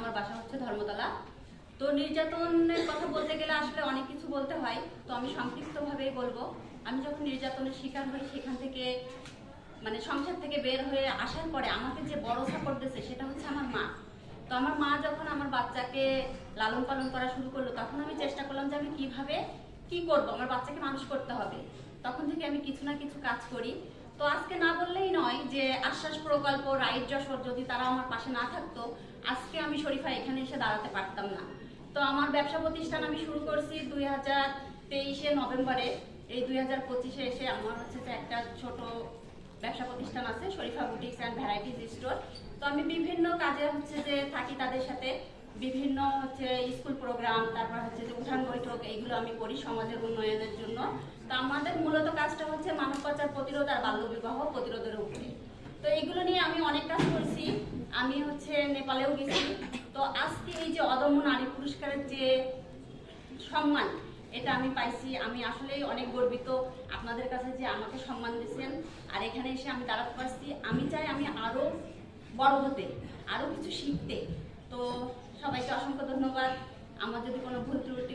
আমার বাসা হচ্ছে ধর্মতলা। তো নির্যাতনের কথা বলতে গেলে আসলে অনেক কিছু বলতে হয়, তো আমি সংক্ষিপ্তভাবেই বলব। আমি যখন নির্যাতনের শিকার হই, সেখান থেকে মানে সংসার থেকে বের হয়ে আসার পরে আমাকে যে বড় সাপোর্ট দিয়েছে, সেটা হচ্ছে আমার মা। তো আমার মা যখন আমার বাচ্চাকে লালন পালন করা শুরু করল, তখন আমি চেষ্টা করলাম যে আমি কীভাবে, কি করব? আমার বাচ্চাকে মানুষ করতে হবে। তখন থেকে আমি কিছু না কিছু কাজ করি। তো আজকে না বললেই নয় যে আশ্বাস প্রকল্প, রাইট যশোর, যদি তারা আমার পাশে না থাকতো, আজকে আমি শরীফা এখানে এসে দাঁড়াতে পারতাম না। তো আমার ব্যবসা প্রতিষ্ঠান আমি শুরু করছি দুই হাজার তেইশে নভেম্বরে। এই দুই হাজার পঁচিশে এসে আমার হচ্ছে যে একটা ছোট ব্যবসা প্রতিষ্ঠান আছে, Sharifa boutiques and varieties store তো আমি বিভিন্ন কাজে হচ্ছে যে থাকি তাদের সাথে। বিভিন্ন হচ্ছে স্কুল প্রোগ্রাম তারপর হচ্ছে যে উঠান বৈঠক, এইগুলো আমি করি সমাজের উন্নয়নের জন্য। তো আমাদের মূলত কাজটা হচ্ছে মানব পাচার প্রতিরোধ আর বাল্যবিবাহ প্রতিরোধের উপরে তো এইগুলো নিয়ে আমি অনেক কাজ করছি আমি হচ্ছে নেপালেও গেছি। তো আজকে এই যে অদম্য নারী পুরস্কারের যে সম্মান, এটা আমি পাইছি। আমি আসলেই অনেক গর্বিত আপনাদের কাছে যে আমাকে সম্মান দিয়েছেন। আর এখানে এসে আমি দাঁড়াতে পারছি। আমি চাই আমি আরও বড় হতে আরও কিছু শিখতে। তো সবাইকে অসংখ্য ধন্যবাদ। আমার যদি কোনো ভুল ত্রুটি